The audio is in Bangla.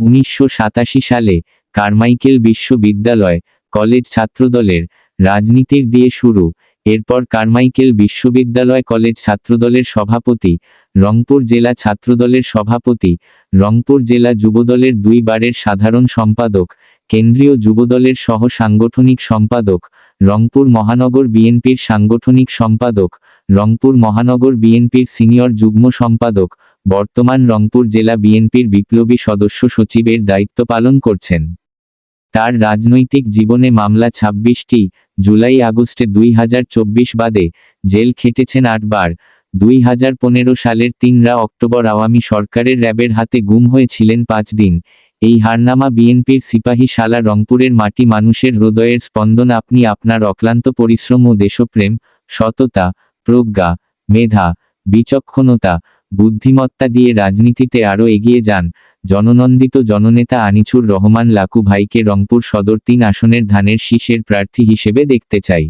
উনিশশো সাতাশি সালে কারমাইকেল বিশ্ববিদ্যালয় কলেজ ছাত্রদলের রাজনীতির দিয়ে শুরু। এরপর কারমাইকেল বিশ্ববিদ্যালয় কলেজ ছাত্রদলের সভাপতি, রংপুর জেলা ছাত্রদলের সভাপতি, রংপুর জেলা যুবদলের দুইবারের সাধারণ সম্পাদক, কেন্দ্রীয় যুবদলের সহ সাংগঠনিক সম্পাদক, রংপুর মহানগর বিএনপির সাংগঠনিক সম্পাদক, রংপুর মহানগর বিএনপির সিনিয়র যুগ্ম সম্পাদক বর্তমান রংপুর জেলা বিএনপির বিপ্লবী সদস্য সচিবের দায়িত্ব পালন করছেন। তার রাজনৈতিক জীবনে মামলা ছাব্বিশটি, জুলাই আগস্টে দুই হাজার চব্বিশ বাদে জেল খেটেছেন আটবার, দুই হাজার পনেরো সালের তিনরা অক্টোবর আওয়ামী সরকারের র্যাবের হাতে গুম হয়েছিলেন পাঁচ দিন। এই হারনামা বিএনপির সিপাহী শালা রংপুরের মাটি মানুষের হৃদয়ের স্পন্দন আপনি আপনার অক্লান্ত পরিশ্রম ও দেশপ্রেম, সততা, প্রজ্ঞা, মেধা, বিচক্ষণতা বুদ্ধিমত্তা দিয়ে রাজনীতিতে আরও এগিয়ে যান, জননন্দিত জননেতা আনিছুর রহমান লাকু ভাইকে রংপুর সদর তিন আসনের ধানের শীষের প্রার্থী হিসেবে দেখতে চাই।